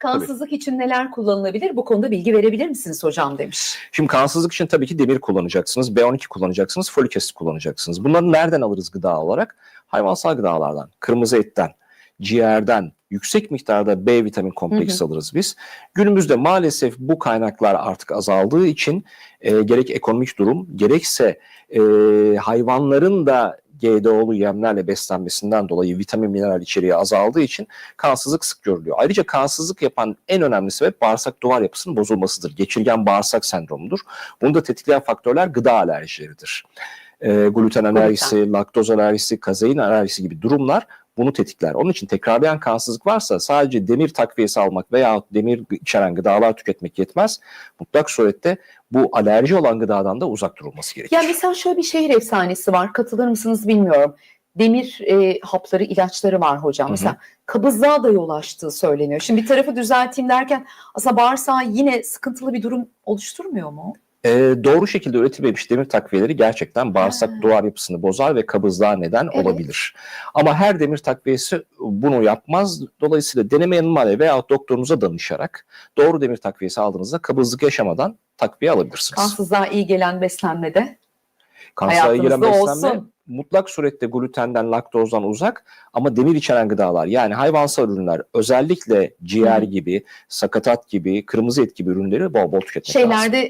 Kansızlık için neler kullanılabilir? Bu konuda bilgi verebilir misiniz hocam demiş. Şimdi kansızlık için tabii ki demir kullanacaksınız, B12 kullanacaksınız, folik asit kullanacaksınız. Bunları nereden alırız gıda olarak? Hayvansal gıdalardan, kırmızı etten, ciğerden, yüksek miktarda B vitamin kompleksi alırız biz. Günümüzde maalesef bu kaynaklar artık azaldığı için e, gerek ekonomik durum gerekse e, hayvanların da GDO'lu yemlerle beslenmesinden dolayı vitamin mineral içeriği azaldığı için kansızlık sık görülüyor. Ayrıca kansızlık yapan en önemli sebep bağırsak duvar yapısının bozulmasıdır. Geçirgen bağırsak sendromudur. Bunu da tetikleyen faktörler gıda alerjileridir. E, gluten alerjisi, laktoz alerjisi, kazein alerjisi gibi durumlar bunu tetikler. Onun için tekrarlayan kansızlık varsa sadece demir takviyesi almak veya demir içeren gıdalar tüketmek yetmez. Mutlak surette bu alerji olan gıdadan da uzak durulması gerekir. Ya mesela şöyle bir şehir efsanesi var. Katılır mısınız bilmiyorum. Demir e, hapları, ilaçları var hocam. Hı hı. Mesela kabızlığa da yol açtığı söyleniyor. Şimdi bir tarafı düzelteyim derken aslında bağırsağı yine sıkıntılı bir durum oluşturmuyor mu? Ee, doğru şekilde üretilmemiş demir takviyeleri gerçekten bağırsak Ha. duvar yapısını bozar ve kabızlığa neden Evet. olabilir. Ama her demir takviyesi bunu yapmaz. Dolayısıyla deneme yanılmayla veya doktorunuza danışarak doğru demir takviyesi aldığınızda kabızlık yaşamadan takviye alabilirsiniz. Kansızlığa iyi gelen beslenmede. Kansere giren hayatınızda beslenme olsun. mutlak surette glutenden, laktozdan uzak ama demir içeren gıdalar yani hayvansal ürünler özellikle ciğer Hı. gibi, sakatat gibi, kırmızı et gibi ürünleri bol bol tüketmek lazım. Şeylerde